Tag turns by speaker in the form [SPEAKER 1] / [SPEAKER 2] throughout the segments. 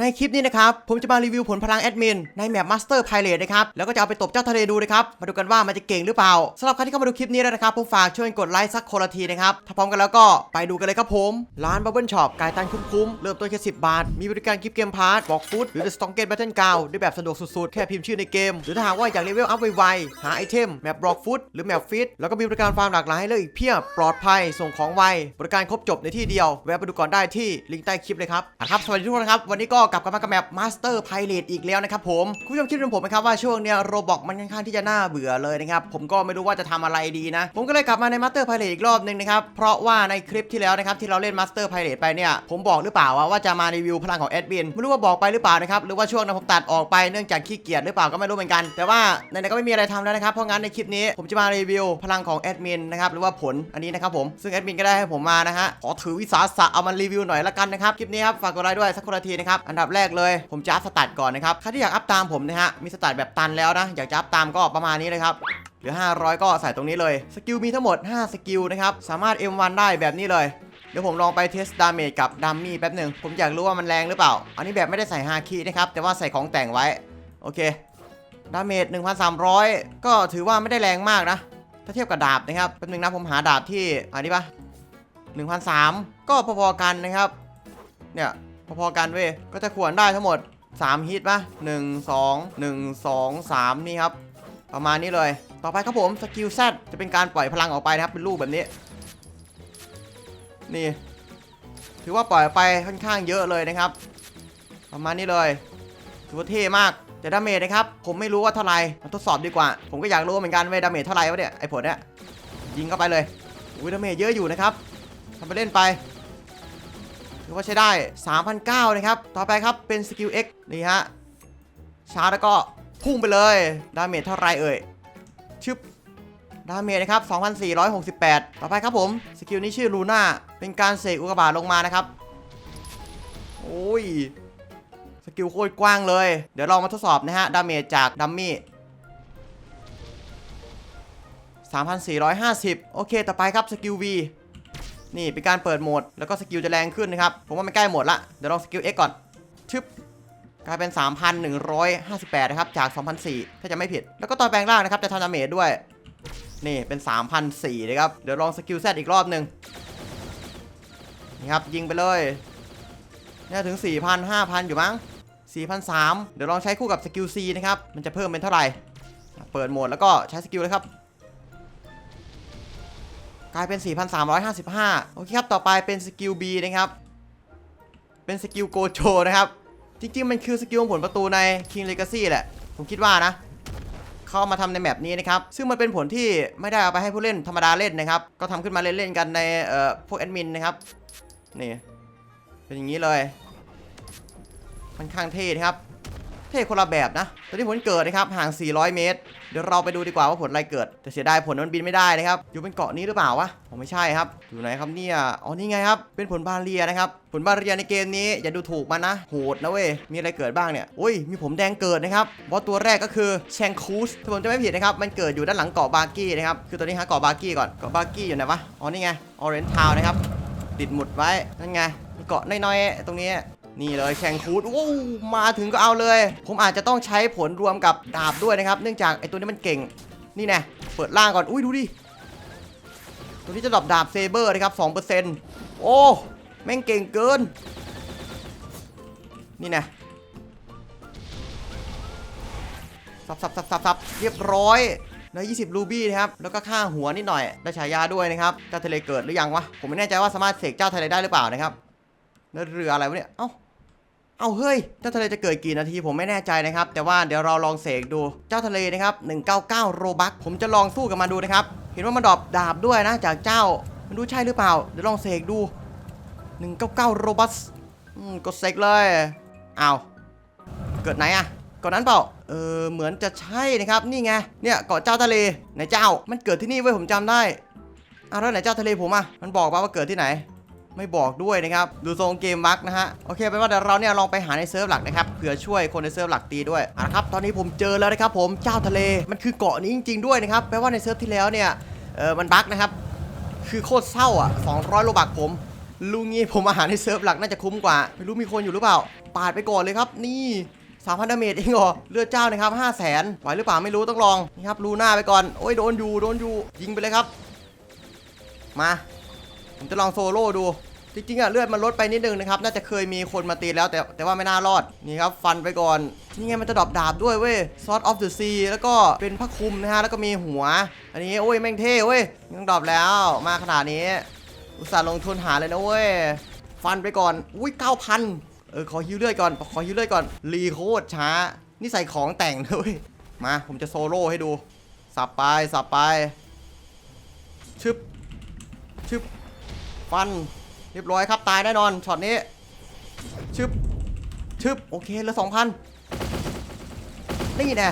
[SPEAKER 1] ในคลิปนี้นะครับ ผมจะมารีวิวผลพลังแอดมินในแมปมาสเตอร์ไพเรตนะครับ แล้วก็จะเอาไปตบเจ้าทะเลดูนะครับ มาดูกันว่ามันจะเก่งหรือเปล่าสำหรับใครที่เข้ามาดูคลิปนี้แล้วนะครับ ผมฝากช่วยกดไลค์สักคนละทีนะครับ ถ้าพร้อมกันแล้วก็ไปดูกันเลยครับผม ร้านบับเบิลช็อปกายตันคุ้มๆ เริ่มต้นแค่ 10 บาท มีบริการกิฟต์เกมพาร์ทบอกฟุตหรือ The Strongest Battle Ground ด้วยแบบสะดวกสุดๆ แค่พิมพ์ชื่อในเกม หรือถ้าหากว่าอยากเลเวลอัพไวๆหาไอเทมแมปบล็อกฟุตหรือแมปฟิตแล้วก็มีบริการฟาร์มหลากหลายให้เลือกอีกเพียบปลอดภัยส่งของไวบริการครบจบในที่เดียวแวะไปดูก่อนได้ที่ลิงก์ใต้คลิปเลยครับอะครับสวัสดีทุกคนครับวันนี้ก็กลับกันมากับแมปมาสเตอร์ไพเรตอีกแล้วนะครับผมคุณผู้ชมคิดเหมือนผมไหมครับว่าช่วงเนี้ยโรบอกมันค่อนข้างที่จะน่าเบื่อเลยนะครับผมก็ไม่รู้ว่าจะทำอะไรดีนะ ผมก็เลยกลับมาในมาสเตอร์ไพเรตอีกรอบหนึงนะครับเพราะว่าในคลิปที่แล้วนะครับที่เราเล่นมาสเตอร์ไพเรตไปเนี่ยผมบอกหรือเปล่าว่าจะมารีวิวพลังของแอดมินไม่รู้ว่าบอกไปหรือเปล่านะครับหรือว่าช่วงนั้นผมตัดออกไปเนื่องจากขี้เกียจหรือเปล่าก็ไม่รู้เหมือนกัน แต่ว่าไหนๆก็ไม่มีอะไรทำแล้วนะครับเพราะงั้นในคลิปนี้ผมจะมารีวิวพลังของแอดมินนะครับหรือว่าผลอันนี้นะครับผมซึ่งแอดมินก็ได้ให้ผมมานะฮะขอถือวิสาสะเอามารีวิวหน่อยละกันนะครับคลิปนี้ครับฝากกดไลค์ด้วยสักคนละทีนะครับอันดับแรกเลย ผมจะอัพสตาร์ทก่อนนะครับใครที่อยากอัพตามผมนะฮะมีสตาร์ทแบบตันแล้วนะอยากจะอัพตามก็ประมาณนี้เลยครับเหลือ 500 ก็ใส่ตรงนี้เลยสกิลมีทั้งหมด 5 สกิลนะครับสามารถ M1 ได้แบบนี้เลยเดี๋ยวผมลองไปเทสดาเมจกับดัมมี่แป๊บหนึ่งผมอยากรู้ว่ามันแรงหรือเปล่า อันนี้แบบไม่ได้ใส่ฮาคินะครับ แต่ว่าใส่ของแต่งไว้ โอเค ดาเมจ 1,300 ก็ถือว่าไม่ได้แรงมากนะ ถ้าเทียบกับดาบนะครับ แป๊บหนึ่งนะผมหาดาบที่ อันนี้ปะ1,300 ก็พอๆกันนะครับ เนี่ย พอๆกันเว้ย ก็จะขวนได้ทั้งหมด 3 ฮิตปะ1 2 1 2 3 นี่ครับ ประมาณนี้เลย ต่อไปครับผมสกิลแซจะเป็นการปล่อยพลังออกไปนะครับ เป็นรูปแบบนี้ นี่ ถือว่าปล่อยไปค่อนข้างเยอะเลยนะครับ ประมาณนี้เลยถือว่าเท่มากแต่ดาเมจนะครับ ผมไม่รู้ว่าเท่าไหร่มาทดสอบดีกว่า ผมก็อยากรู้เหมือนกันว่าดาเมจเท่าไหร่วะเนี่ยไอ้ผลเนี่ยยิงเข้าไปเลยอุ้ยดาเมจเยอะอยู่นะครับทำไปเล่นไป ถือว่าใช้ได้3,009นะครับ ต่อไปครับเป็นสกิล X นี่ฮะชาร์จแล้วก็พุ่งไปเลย ดาเมจเท่าไรเอ่ย ชึบ ดาเมจนะครับ 2,468 ต่อไปครับผม สกิลนี้ชื่อลูน่า เป็นการเสกอุกกาบาตลงมานะครับ โอ้ย สกิลโคตรกว้างเลย เดี๋ยวเรามาทดสอบนะฮะ ดาเมจจากดัมมี่3,450 โอเค ต่อไปครับ สกิล V นี่เป็นการเปิดโหมดแล้วก็สกิลจะแรงขึ้นนะครับผมว่ามันใกล้หมดละเดี๋ยวลองสกิล X ก่อนชึบกลายเป็น 3,158 นะครับ จาก 2,004ถ้าจะไม่ผิด แล้วก็ตอนแปลงร่างนะครับ จะทำดาเมจด้วย นี่เป็น 3,004นะครับ เดี๋ยวลองสกิล Z อีกรอบหนึ่งนี่ครับ ยิงไปเลยเนี่ยถึง 4,000 5,000 อยู่มั้ง4,003เดี๋ยวลองใช้คู่กับสกิล C นะครับ มันจะเพิ่มเป็นเท่าไหร่ เปิดโหมดแล้วก็ใช้สกิลเลยครับ กลายเป็น 4,355 โอเคครับ ต่อไปเป็นสกิล B นะครับ เป็นสกิลโกโจนะครับ จริงๆ มันคือสกิลผลประตูใน King Legacy แหละ ผมคิดว่านะ เข้ามาทำในแมปนี้นะครับ ซึ่งมันเป็นผลที่ไม่ได้เอาไปให้ผู้เล่นธรรมดาเล่นนะครับ ก็ทำขึ้นมาเล่นๆกันในเอ่อพวกแอดมินนะครับ นี่ เป็นอย่างนี้เลยค่อนข้างเท่ครับ เท่คนละแบบนะตอนนี้ผลเกิดนะครับห่าง 400 เมตร เดี๋ยวเราไปดูดีกว่าว่าผลอะไรเกิด แต่เสียดายผลมันบินไม่ได้นะครับ อยู่เป็นเกาะนี้หรือเปล่าวะผมไม่ใช่ครับ อยู่ไหนครับเนี่ย อ๋อนี่ไงครับ เป็นผลบาเรียนะครับ ผลบาเรียในเกมนี้อย่าดูถูกมันนะ โหดนะเว้ย มีอะไรเกิดบ้างเนี่ย อุ้ย มีผมแดงเกิดนะครับบอสตัวแรกก็คือแชงคูสถ้าผมจะไม่ผิดนะครับ มันเกิดอยู่ด้านหลังเกาะบาร์กี้นะครับ คือตัวนี้หาเกาะบาร์กี้ก่อน เกาะบาร์กี้อยู่ไหนวะ อ๋อนี่ไงออเรนทาวนะครับ ติดหมุดไว้ นั่นไงเกาะน้อยๆ ตรงนี้ นี่เลยแข่งคูดโอ้มาถึงก็เอาเลย ผมอาจจะต้องใช้ผลรวมกับดาบด้วยนะครับ เนื่องจากไอตัวนี้มันเก่ง นี่แน่เปิดล่างก่อน อุ้ยดูดิ ตัวนี้จะดรอปดาบเซเบอร์นะครับ2%โอ้ แม่งเก่งเกิน นี่แน่สับสับสับสับสับเรียบร้อยได้20 รูบี้นะครับ แล้วก็ค่าหัวนิดหน่อย ได้ฉายาด้วยนะครับ เจ้าทะเลเกิดหรือยังวะ ผมไม่แน่ใจว่าสามารถเสกเจ้าทะเลได้หรือเปล่านะครับแล้วเรืออะไรวะเนี่ย เอ้า เอาเฮ้ย เจ้าทะเลจะเกิดกี่นาทีผมไม่แน่ใจนะครับ แต่ว่าเดี๋ยวเราลองเสกดู เจ้าทะเลนะครับ 199 โรบัค ผมจะลองสู้กับมันดูนะครับ เห็นว่ามันดรอปดาบด้วยนะ จากเจ้าไม่รู้ใช่หรือเปล่า เดี๋ยวลองเสกดู 199 โรบัสอืมกดเสกเลย เอาเกิดไหนอะเกาะนั้นเปล่า เออ เหมือนจะใช่นะครับ นี่ไง เนี่ยเกาะเจ้าทะเลไหนเจ้า มันเกิดที่นี่เว้ยผมจำได้อ้าวแล้วไหนเจ้าทะเลผมอะมันบอกมาว่าเกิดที่ไหน ไม่บอกด้วยนะครับ ดูทรงเกมวักนะฮะ โอเคเป็นว่าเดี๋ยวเราเนี่ยลองไปหาในเซิร์ฟหลักนะครับเผื่อช่วยคนในเซิร์ฟหลักตีด้วยอะนะครับ ตอนนี้ผมเจอแล้วนะครับผมเจ้าทะเลมันคือเกาะนี้จริง ๆด้วยนะครับแปลว่าในเซิร์ฟที่แล้วเนี่ยเออมันบั๊กนะครับ คือโคตรเศร้าอะ200โลบักผมลุงงี้ผมอาหารในเซิร์ฟหลักน่าจะคุ้มกว่าไม่รู้มีคนอยู่หรือเปล่า ปาดไปก่อนเลยครับ นี่3,000ดาเมจเองเหรอเลือดเจ้านะครับ5 0 0แสนไหวหรือเปล่าไม่รู้ต้องลองนี่ครับลูหน้าไปก่อนโอ้ยโดนอยู่โดนอยู่ยิงไปเลยครับ มา ผมจะลองโซโล่ดู จริงๆอะเลือดมันลดไปนิดนึงนะครับ น่าจะเคยมีคนมาตีแล้วแต่แต่ว่าไม่น่ารอด นี่ครับ ฟันไปก่อน นี่ไงมันจะดรอปดาบด้วยเว้ย Sword of the Sea แล้วก็เป็นพระคุมนะฮะ แล้วก็มีหัว อันนี้โอ้ยแม่งเท่เว้ยยังดรอปแล้ว มาขนาดนี้ อุตส่าห์ลงทุนหาเลยนะเว้ย ฟันไปก่อน อุ้ย9,000เออขอฮิวเลือดก่อน ขอฮิวเลือดก่อน รีโคตรช้า นี่ใส่ของแต่งด้วยมา ผมจะโซโล่ให้ดู สับไป สับไป ชึบ ชึบ ฟัน เรียบร้อยครับตายแน่นอนช็อตนี้ ชึบ ชึบ โอเคเหลือ2,000นี่แน่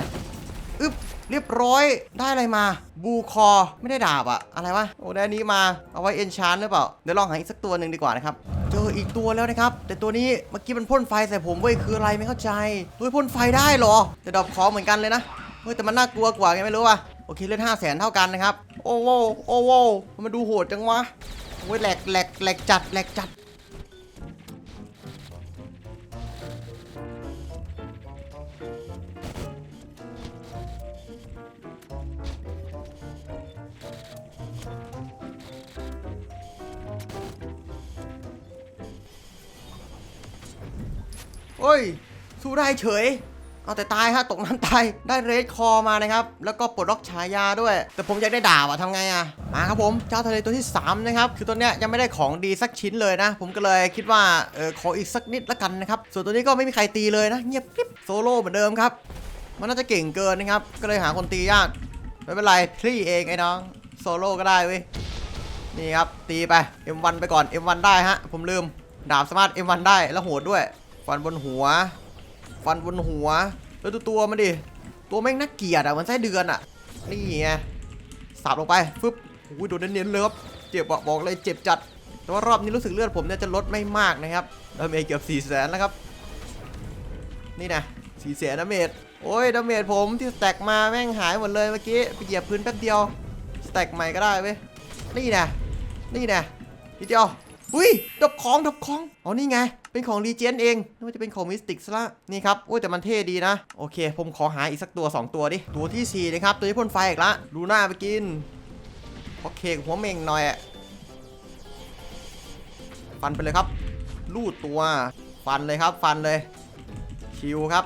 [SPEAKER 1] อึ๊บเรียบร้อยได้อะไรมา บูคอไม่ได้ดาบอะอะไรวะโอ้ได้อันนี้มาเอาไว้เอนชานหรือเปล่า เดี๋ยวลองหาอีกสักตัวหนึ่งดีกว่านะครับ เจออีกตัวแล้วนะครับ แต่ตัวนี้เมื่อกี้มันพ่นไฟใส่ผมเว้ยคืออะไรไม่เข้าใจเฮ้ยพ่นไฟได้เหรอ แต่ดอกขอเหมือนกันเลยนะเฮ้ยแต่มันน่ากลัวกว่าไงไม่รู้ว่ะโอเคเลือดห้าแสนเท่ากันนะครับ โอ้โหโอ้โหมันดูโหดจังวะ โอ้ยแหลกแหลกแหลกจัดแหลกจัดเฮ้ย สู้ได้เฉย เอาแต่ตายฮะตกน้ำตายได้เรดคอมานะครับ แล้วก็ปลดล็อกฉายาด้วย แต่ผมอยากได้ดาบอะทำไงอะมาครับผมเจ้าทะเลตัวที่ 3 นะครับ คือตัวเนี้ยยังไม่ได้ของดีสักชิ้นเลยนะ ผมก็เลยคิดว่าเออขออีกสักนิดละกันนะครับ ส่วนตัวนี้ก็ไม่มีใครตีเลยนะ เงียบกริบโซโล่เหมือนเดิมครับ มันน่าจะเก่งเกินนะครับ ก็เลยหาคนตียากไม่เป็นไรพี่เองไอ้น้องโซโล่ก็ได้เว้ยนี่ครับตีไป M1 ไปก่อน M1 ได้ฮะผมลืมดาบสามารถ M1 ได้แล้วโหดด้วยฟันบนหัว ฟันบนหัว แล้วดูตัวมันดิ ตัวแม่งน่าเกลียดอะมันไส้เดือนอะ นี่ไงสับลงไปฟึบอุ้ยโดนเน้นๆเลยครับเจ็บบอกเลยเจ็บจัด แต่ว่ารอบนี้รู้สึกเลือดผมเนี่ยจะลดไม่มากนะครับดาเมจเกือบ4 0 0แสนแล้วครับ นี่นะ4แสนดาเมจ โอ้ยดาเมจผมที่สแต็กมาแม่งหายหมดเลยเมื่อกี้ไปเหยียบพื้นแป๊บเดียวสแต็กใหม่ก็ได้เว้ย นี่นะนี่นะนิดเดียวอุ้ยดับของดับของ อ๋อนี่ไง เป็นของรีเจนเองน่าจะเป็นของมิสติกซะละนี่ครับโอ้ยแต่มันเท่ดีนะ โอเค ผมขอหาอีกสักตัว 2 ตัวดิ ตัวที่4นะครับตัวที่พ่นไฟอีกละดูหน้าไปกินโอเคกหัวเม่งหน่อยอะฟันไปเลยครับ ลูดตัว ฟันเลยครับ ฟันเลย ชิวครับ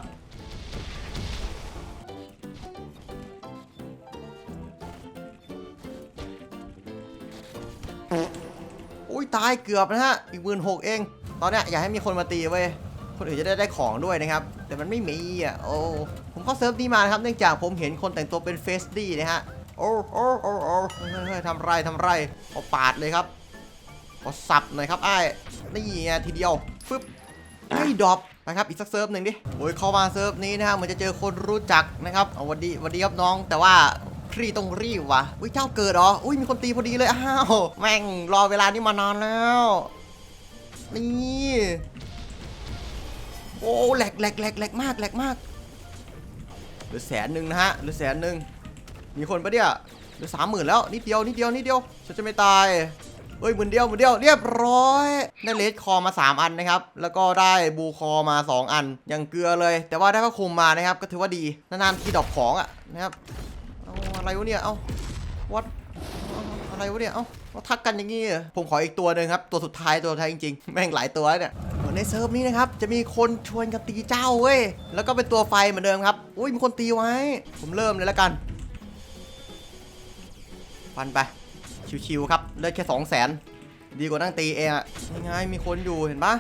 [SPEAKER 1] อุ้ยตายเกือบนะฮะ อีกหมื่นหกเอง ตอนเนี้ยอยากให้มีคนมาตีเว้ยคนอื่นจะได้ได้ของด้วยนะครับ แต่มันไม่มีอะโอ้ผมเข้าเซิร์ฟนี้มานะครับเนื่องจากผมเห็นคนแต่งตัวเป็นเฟสดี้นะฮะโอ้โอ้โอ้โอ้เฮ้ยทำไรทำไรเอาปาดเลยครับเอาสับหน่อยครับไอ้นี่ไงทีเดียวฟึบไม่ดรอปนะครับอีกสักเซิร์ฟหนึ่งดิโอ้ยเข้ามาเซิร์ฟนี้นะฮะเหมันจะเจอคนรู้จักนะครับเอาวันดีวันดีครับน้อง แต่ว่าพี่ต้องรีบวะอุ้ยเจ้าเกิดเหรออุ้ยมีคนตีพอดีเลยอ้าวแม่งรอเวลานี้มานานแล้ว นี่โอ้แหลกแหลกแหลกแหลกมากแหลกมากเหลือแสนหนึ่งนะฮะเหลือแสนหนึ่งมีคนปะเนี่ยเหลือสามหมื่นแล้วนิดเดียวนิดเดียวนิดเดียวฉันจะไม่ตายเฮ้ยหมื่นเดียวหมื่นเดียวเรียบร้อยได้เลสคอมา 3 อันนะครับ แล้วก็ได้บูคอมา 2 อันยังเกลือเลย แต่ว่าได้พระคุมมานะครับ ก็ถือว่าดีนานๆทีดอกของอะนะครับเอาอะไรวะเนี่ยเอาวัด อะไรวะเนี่ย เอ้าเราทักกันอย่างงี้เหรอผมขออีกตัวหนึ่งครับ ตัวสุดท้ายตัวท้ายจริงๆ แม่งหลายตัวแล้วเนี่ยเหมือนในเซิร์ฟนี้นะครับ จะมีคนชวนกันตีเจ้าเว้ย แล้วก็เป็นตัวไฟเหมือนเดิมครับ อุ้ยมีคนตีไว้ ผมเริ่มเลยแล้วกัน ฟันไป ชิวๆครับ เลือดแค่สองแสนดีกว่านั่งตีเองอะยังไงมีคนอยู่เห็นปะ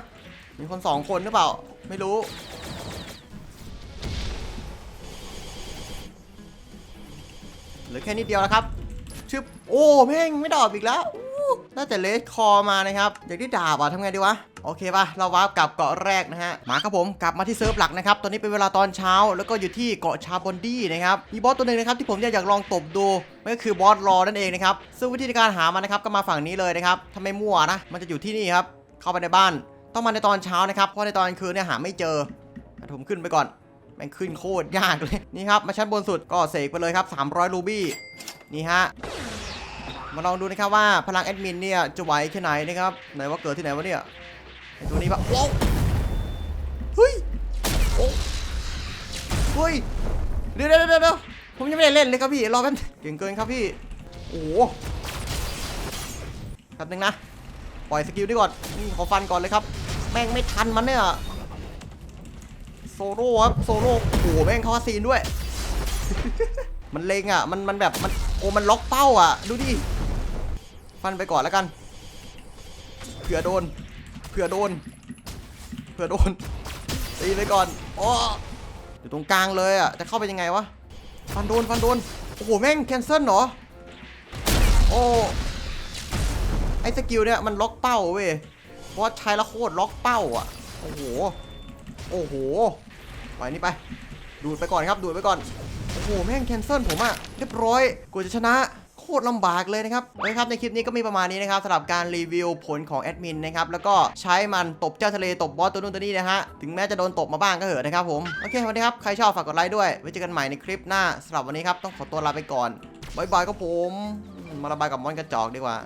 [SPEAKER 1] มีคนสองคนหรือเปล่า ไม่รู้เหลือแค่นิดเดียวแล้วครับ ชึบโอ้แม่งไม่ดอกอีกแล้วน่าจะเลสคอมานะครับอยากได้ดาบอะทำไงดีวะโอเคป่ะเราวาร์ปกลับเกาะแรกนะฮะมาครับผมกลับมาที่เซิร์ฟหลักนะครับตอนนี้เป็นเวลาตอนเช้า แล้วก็อยู่ที่เกาะชาบอนดี้นะครับมีบอสตัวหนึ่งนะครับที่ผมอยากลองตบดูนั่นก็คือบอสรอนั่นเองนะครับซึ่งวิธีการหามันนะครับก็มาฝั่งนี้เลยนะครับถ้าไม่มั่วนะ มันจะอยู่ที่นี่ครับเข้าไปในบ้าน ต้องมาในตอนเช้านะครับเพราะในตอนกลางคืนเนี่ยหาไม่เจออะผมขึ้นไปก่อนแม่งขึ้นโคตรยากเลยนี่ครับมาชั้นบนสุดก็เสกไปเลยครับ300รูบี้นี่ฮะ มาลองดูนะครับว่าพลังแอดมินเนี่ยจะไหวแค่ไหนนะครับไหนว่าเกิดที่ไหนวะเนี่ยไอตัวนี้ปะว้าวเฮ้ยโอ้เฮ้ยเดี๋ยวเดี๋ยวเดี๋ยวเดี๋ยวผมยังไม่ได้เล่นเลยครับพี่รอแป๊บเก่งเกินครับพี่โอ้โหแป๊บนึงนะปล่อยสกิลดีก่อนนี่ขอฟันก่อนเลยครับ แม่งไม่ทันมันเนี่ยโซโล่ครับโซโล่โอ้โหแม่งเข้าซีนด้วย มันเลงอะมันมันแบบมันโอ้มันล็อกเป้าอะ ดูดิ ฟันไปก่อนแล้วกันเผื่อโดนเผื่อโดนเผื่อโดนตีไปก่อนอ้อยู่ตรงกลางเลยอะจะเข้าไปยังไงวะฟันโดนฟันโดนโอ้โหแม่งแคนเซิลเหรอโอ้ไอ้สกิลเนี่ยมันล็อกเป้าเว้ยเพราะว่าใช้ล้วโคตรล็อกเป้าอะโอ้โหโอ้โหปล่อยนี่ไปดูดไปก่อนครับดูดไปก่อนโอ้โหแม่งแคนเซิลผมอะเรียบร้อยกูจะชนะ คตรลำบากเลยนะครับโอเคครับในคลิปนี้ก็มีประมาณนี้นะครับสำหรับการรีวิวผลของแอดมินนะครับแล้วก็ใช้มันตบเจ้าทะเลตบบอสตัวนู้นตัวนี้นะฮะถึงแม้จะโดนตบมาบ้างก็เหอะนะครับผมโอเควันนี้ครับใครชอบฝากกดไลค์ด้วยไว้เจอกันใหม่ในคลิปหน้าสำหรับวันนี้ครับต้องขอตัวลาไปก่อนบายบายครับผมมาระบายกับมอนกระจอกดีกว่า